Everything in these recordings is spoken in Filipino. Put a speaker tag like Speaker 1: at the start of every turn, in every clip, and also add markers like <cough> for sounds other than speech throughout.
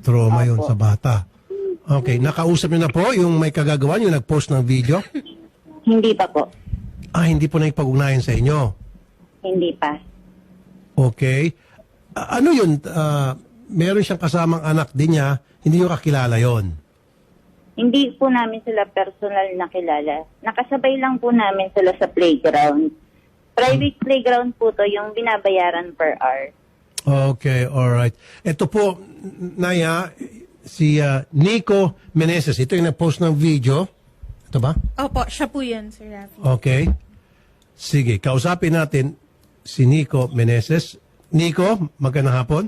Speaker 1: trauma yun sa bata. Okay, nakausap niyo na po yung may kagagawa yung nag-post ng video?
Speaker 2: Hindi pa po.
Speaker 1: Ah, hindi po nakipag-ugnayan sa inyo.
Speaker 2: Hindi pa.
Speaker 1: Okay. A- ano yun? Ah, meron siyang kasamang anak din niya, hindi niyo kakilala yon.
Speaker 2: Hindi po namin sila personal nakilala. Nakasabay lang po namin sila sa playground. Private playground po to, yung binabayaran per hour.
Speaker 1: Okay, alright. Ito po, Naya, si ah, Nico Meneses. Ito yung nag-post ng video. Ito ba?
Speaker 3: Opo, siya po yun, Sir Rafi.
Speaker 1: Okay. Sige, kausapin natin si Nico Meneses. Nico, magandang hapon.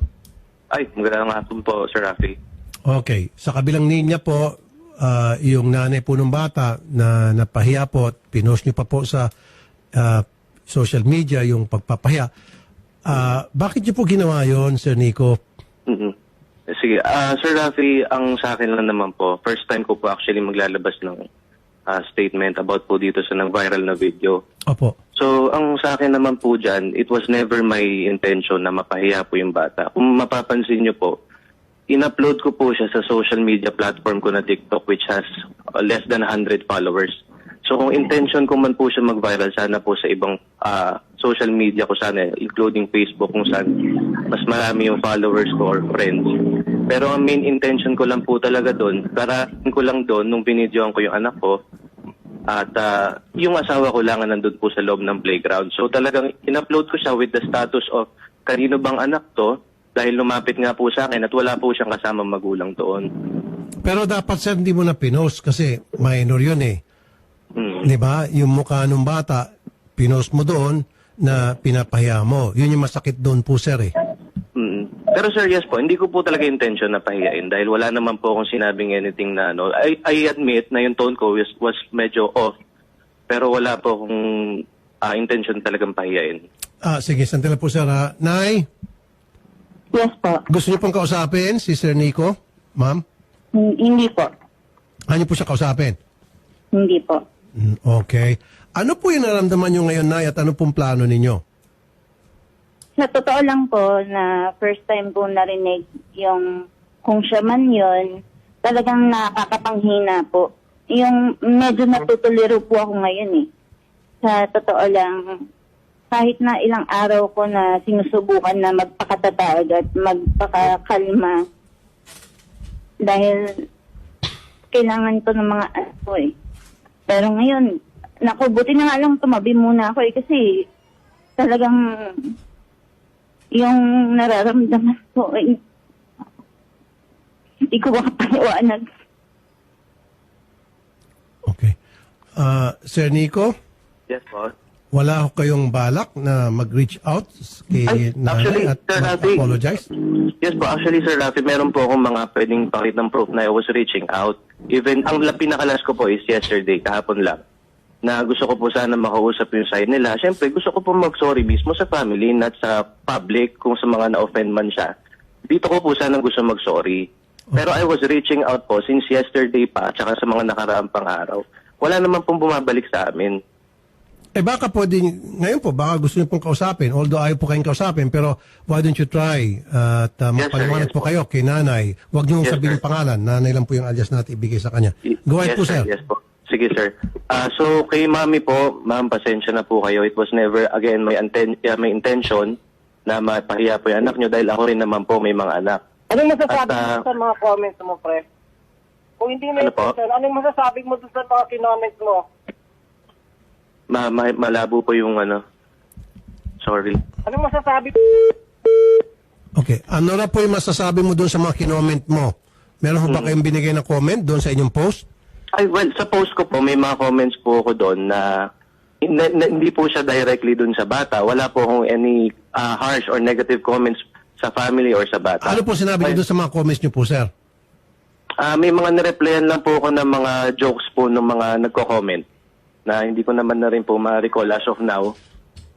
Speaker 4: Ay, magandang hapon po, Sir Rafi.
Speaker 1: Okay. Sa kabilang linya po, ah, yung nanay po ng bata na napahiya po at pinost niyo pa po sa ah, social media yung pagpapahiya. Ah, bakit niyo po ginawa yon Sir Nico?
Speaker 4: Mhm. Sige, ah Sir Rafi, ang sa akin lang naman po, first time ko po actually maglalabas ng ah, statement about po dito sa nag-viral na video.
Speaker 1: Opo.
Speaker 4: So, ang sa akin naman po dyan, it was never my intention na mapahiya po yung bata. Kung mapapansin nyo po, in-upload ko po siya sa social media platform ko na TikTok which has uh, less than 100 followers. So kung intention ko man po siya mag-viral, sana po sa ibang ah, social media ko sana, including Facebook kung saan mas marami yung followers ko or friends. Pero ang main intention ko lang po talaga doon, karating ko lang doon nung binidyoan ko yung anak ko, at ah, yung asawa ko lang ang nandun po sa loob ng playground. So talagang in-upload ko siya with the status of kanino bang anak to dahil lumapit nga po sa akin at wala po siyang kasama magulang doon.
Speaker 1: Pero dapat sir, hindi mo na pinost kasi minor yun eh.
Speaker 4: Hmm.
Speaker 1: Di ba? Yung mukha ng bata, pinost mo doon na pinapahiya mo. Yun yung masakit doon po sir eh.
Speaker 4: Mm. Pero sir, yes po, hindi ko po talaga intention na pahiyain dahil wala naman po akong sinabing anything na ano. I, I admit na yung tone ko was, was medyo off pero wala po akong ah, intention talagang pahiyain.
Speaker 1: Ah, sige, sandali po sir ha. Nay,
Speaker 2: Yes po.
Speaker 1: gusto niyo pong kausapin si Sir Nico? Ma'am?
Speaker 2: Hin- Hindi po.
Speaker 1: Ano po siya kausapin?
Speaker 2: Hindi po.
Speaker 1: Mm, Okay. Ano po yung naramdaman nyo ngayon, Nay, at ano pong plano ninyo?
Speaker 2: Sa totoo lang po na first time ko narinig yung kung siya man yun, talagang nakakapanghina po. Yung medyo natutuliro po ako ngayon eh. Sa totoo lang, kahit na ilang araw ko na sinusubukan na magpakatatag at magpakakalma dahil kailangan to ng mga anak ko eh. Pero ngayon, naku, buti na nga lang tumabi muna ako eh kasi talagang yung nararamdaman ko ay hindi ko makapaliwanag.
Speaker 1: Okay. Ah, Sir Nico,
Speaker 4: Yes po.
Speaker 1: wala ho kayong balak na mag-reach out kay
Speaker 4: Ay, actually,
Speaker 1: nanay at
Speaker 4: Sir Rafi.
Speaker 1: apologize?
Speaker 4: Yes po, actually Sir Rafi, meron po akong mga pwedeng pakit ng proof na I was reaching out. Even, ang la- pinakalas ko po is yesterday, kahapon lang, na gusto ko po sana makausap yung side nila. Siyempre, gusto ko po mag-sorry mismo sa family, not sa public, kung sa mga na-offend man siya. Dito ko po sana gusto mag-sorry. Pero I was reaching out po since yesterday pa, tsaka sa mga nakaraang pang araw. Wala naman pong bumabalik sa amin.
Speaker 1: Eh baka pwede, ngayon po, baka gusto niyo pong kausapin, although ayaw po kayong kausapin, pero why don't you try at uh,
Speaker 4: Yes, sir. Yes,
Speaker 1: po
Speaker 4: po.
Speaker 1: kayo kay nanay. Huwag niyo
Speaker 4: Yes,
Speaker 1: sabihin
Speaker 4: sir.
Speaker 1: pangalan, nanay lang po yung alias natin ibigay sa kanya. Go ahead
Speaker 4: yes,
Speaker 1: po, sir.
Speaker 4: Yes po. Sige, sir. Ah, so, kay mami po, ma'am, pasensya na po kayo. It was never, again, may, anten- yeah, may intention na mapahiya po yung anak nyo dahil ako rin naman po may mga anak.
Speaker 5: Anong masasabi
Speaker 4: At, ah,
Speaker 5: mo sa mga comments mo, pre? Kung hindi mo
Speaker 4: Ano po?
Speaker 5: intention, anong masasabi mo dun sa mga kinomments mo?
Speaker 4: Ma- ma- malabo po yung ano. Sorry.
Speaker 5: Anong masasabi
Speaker 1: Okay. Ano na po yung masasabi mo doon sa mga kinoment mo? Meron ho
Speaker 4: Hmm.
Speaker 1: ba kayong binigay na comment doon sa inyong post?
Speaker 4: Ay, well, sa post ko po, may mga comments po ako doon na, na, na- hindi po siya directly doon sa bata. Wala po akong any ah, harsh or negative comments sa family or sa bata.
Speaker 1: Ano po sinabi niyo doon sa mga comments niyo po, sir?
Speaker 4: Ah, may mga nireplyan lang po ako ng mga jokes po ng mga nagko-comment na hindi ko naman na rin po ma-recall as of now.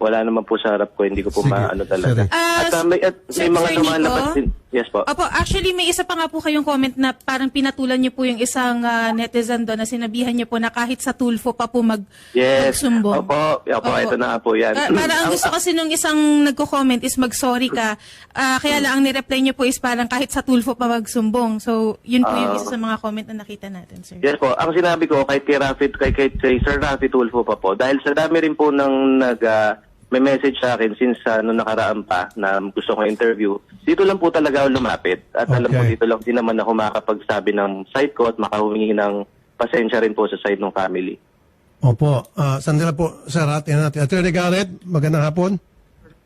Speaker 4: Wala naman po sa harap ko. Hindi ko po
Speaker 1: Sige,
Speaker 4: maano talaga.
Speaker 1: sorry.
Speaker 3: Ah,
Speaker 4: at ah, may, at may
Speaker 3: Sir-
Speaker 4: mga
Speaker 3: Sir
Speaker 4: lumalabas
Speaker 3: Nico?
Speaker 4: din. Yes po.
Speaker 3: Opo, actually may isa pa nga po kayong comment na parang pinatulan niyo po yung isang ah, netizen doon na sinabihan niyo po na kahit sa Tulfo pa po mag
Speaker 4: Yes.
Speaker 3: magsumbong.
Speaker 4: Opo. Opo, ito na nga po yan.
Speaker 3: Ah, para ang
Speaker 4: Ang-
Speaker 3: gusto kasi nung isang nagko-comment is mag-sorry ka. Ah, kaya lang ang nireply niyo po is parang kahit sa Tulfo pa magsumbong. So, yun po yung
Speaker 4: Ah.
Speaker 3: isa sa mga comment na nakita natin, sir.
Speaker 4: Yes po. Ang sinabi ko kay kay Rafi, kay, kay, kay Sir Rafi Tulfo pa po, dahil sa dami rin po ng nag, ah, may message sa akin since uh, nung nakaraan pa na gusto ko interview, dito lang po talaga ako lumapit. At alam ko
Speaker 1: Okay.
Speaker 4: dito lang din naman ako makakapagsabi ng side ko at makahumingi ng pasensya rin po sa side ng family.
Speaker 1: Opo. Uh, sandali po, sir, atin natin. Attorney Garrett, magandang hapon.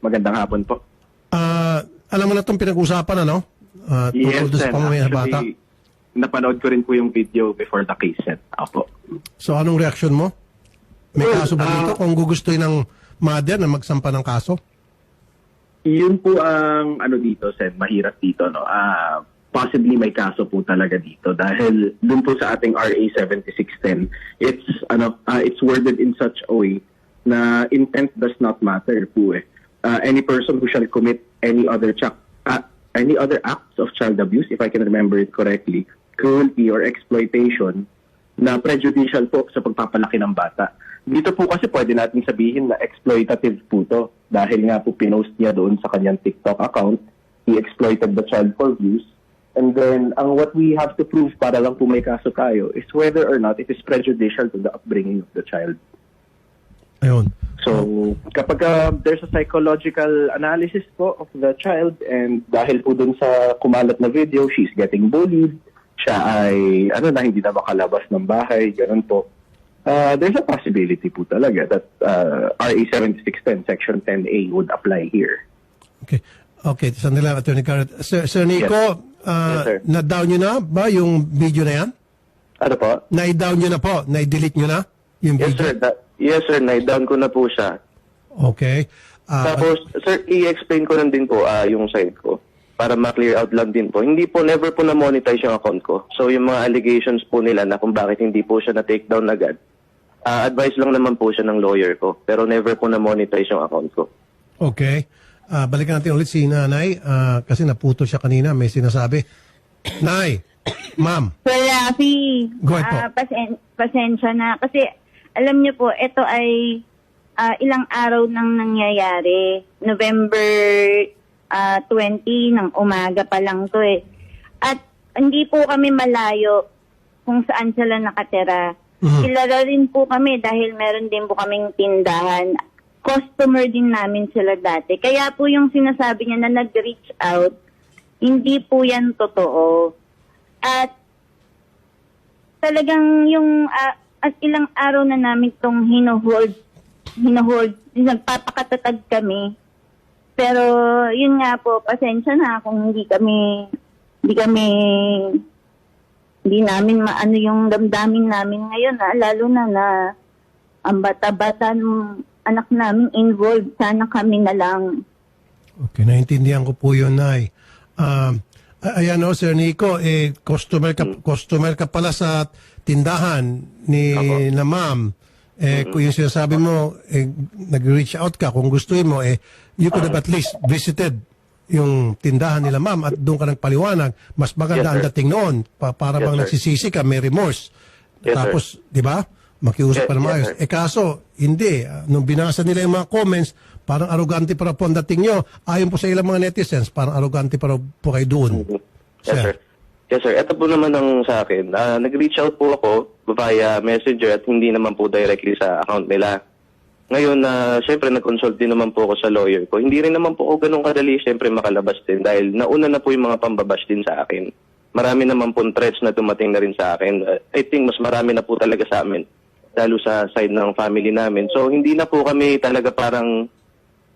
Speaker 6: Magandang hapon po.
Speaker 1: Ah, alam mo na itong pinag-usapan, ano? Uh, tungkol doon sa pamamayan ng bata.
Speaker 6: Actually, napanood ko rin po yung video before the case set. Apo.
Speaker 1: So, anong reaksyon mo? May
Speaker 6: Well,
Speaker 1: kaso ba
Speaker 6: ah,
Speaker 1: dito? Kung gugustuhin ng mother na magsampa ng kaso?
Speaker 6: Yun po ang ano dito, Sen, mahirap dito, no? Ah, possibly may kaso po talaga dito dahil dun po sa ating RA 7610, it's ano, ah, it's worded in such a way na intent does not matter po eh. Ah, any person who shall commit any other ch- ah, any other acts of child abuse, if I can remember it correctly, cruelty or exploitation na prejudicial po sa pagpapalaki ng bata. Dito po kasi pwede natin sabihin na exploitative po to dahil nga po pinost niya doon sa kanyang TikTok account. He exploited the child for views. And then, ang what we have to prove para lang po may kaso tayo is whether or not it is prejudicial to the upbringing of the child.
Speaker 1: Ayun.
Speaker 6: So, kapag uh, there's a psychological analysis po of the child and dahil po dun sa kumalat na video, she's getting bullied, siya ay, ano na, hindi na makalabas ng bahay, ganun po. Uh, there's a possibility po talaga that uh, RA 7610 Section 10A would apply here.
Speaker 1: Okay. Okay, sandali lang, Attorney Garrett. Sir, Sir Nico, ah,
Speaker 4: Yes, sir.
Speaker 1: na-down nyo na ba yung video na yan?
Speaker 4: Ano po?
Speaker 1: Na-down nyo na po? Na-delete nyo na yung
Speaker 4: Yes
Speaker 1: video?
Speaker 4: sir. Da- yes sir, na-down ko na po siya.
Speaker 1: Okay. Ah,
Speaker 4: Tapos, sir, i-explain ko lang din po ah, yung side ko para ma-clear out lang din po. Hindi po, never po na-monetize yung account ko. So, yung mga allegations po nila na kung bakit hindi po siya na-take down agad, ah, advice lang naman po siya ng lawyer ko. Pero never po na-monetize yung account ko.
Speaker 1: Okay. Ah, balikan natin ulit si nanay ah, kasi naputo siya kanina. May sinasabi. <coughs> Nay, <coughs> ma'am.
Speaker 2: Sir Rafi,
Speaker 1: Go ahead po.
Speaker 2: ah, pasen- pasensya na. Kasi alam niyo po, ito ay ah, ilang araw nang nangyayari. November ah, 20 ng umaga pa lang to eh. At hindi po kami malayo kung saan sila nakatira.
Speaker 1: Mhm.
Speaker 2: Kilala rin po kami dahil meron din po kaming tindahan. Customer din namin sila dati. Kaya po yung sinasabi niya na nag-reach out, hindi po yan totoo. At talagang yung ah, at ilang araw na namin itong hinuhold, hinuhold, nagpapakatatag kami. Pero yun nga po, pasensya na kung hindi kami, hindi kami, hindi namin maano yung damdamin namin ngayon, ah, lalo na na ang bata-bata ng anak namin involved. Sana kami na lang.
Speaker 1: Okay, naintindihan ko po yun, Nay. Um, ay- ayan o, Sir Nico, eh, customer ka, customer ka pala sa tindahan ni na ma'am. Eh, kung yung sinasabi mo, eh, nag-reach out ka, kung gusto mo, eh, you could have at least visited yung tindahan nila ma'am at doon ka nagpaliwanag. Mas maganda
Speaker 4: Yes,
Speaker 1: ang
Speaker 4: sir.
Speaker 1: dating noon. Pa- para
Speaker 4: Yes,
Speaker 1: bang
Speaker 4: sir.
Speaker 1: nagsisisi ka, may remorse.
Speaker 4: Yes,
Speaker 1: Tapos, di ba? Makiusap
Speaker 4: Yes,
Speaker 1: pa na
Speaker 4: yes,
Speaker 1: maayos.
Speaker 4: sir.
Speaker 1: Eh kaso, hindi. Ah, Nung binasa nila yung mga comments, parang arrogante pa raw po ang dating nyo. Ayon po sa ilang mga netizens, parang arrogante pa raw po kayo doon.
Speaker 4: Yes, sir. Yes, sir. Ito po naman ang sa akin. Ah, nag-reach out po ako via messenger at hindi naman po directly sa account nila. Ngayon, na syempre, nag-consult din naman po ako sa lawyer ko. Hindi rin naman po ako ganun kadali, syempre, makalabas din dahil nauna na po yung mga pambabash din sa akin. Marami naman po threats na dumating na rin sa akin. Uh, I think mas marami na po talaga sa amin, lalo sa side ng family namin. So, hindi na po kami talaga parang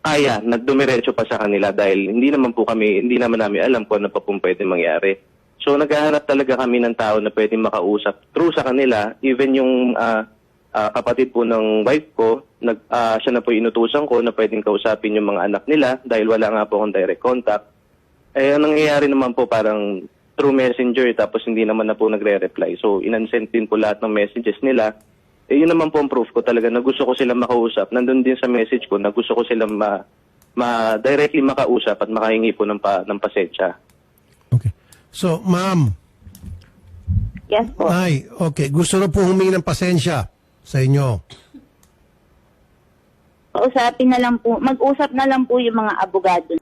Speaker 4: kaya, nagdumiretso pa sa kanila dahil hindi naman po kami, hindi naman namin alam kung ano pa pong pwede mangyari. So naghahanap talaga kami ng tao na pwede makausap through sa kanila, even yung ah, ah, kapatid po ng wife ko, nag, ah, siya na po inutusan ko na pwedeng kausapin yung mga anak nila dahil wala nga po akong direct contact. Eh, ang nangyayari naman po parang through messenger tapos hindi naman na po nagre-reply. So, inansend din po lahat ng messages nila. Eh, yun naman po ang proof ko talaga na gusto ko silang makausap. Nandun din sa message ko na gusto ko silang ma, ma directly makausap at makahingi po ng, pa, ng pasensya.
Speaker 1: Okay. So, ma'am,
Speaker 2: Yes po.
Speaker 1: ay, okay, gusto na po humingi ng pasensya sa inyo.
Speaker 2: Kausapin na lang po, mag-usap na lang po yung mga abogado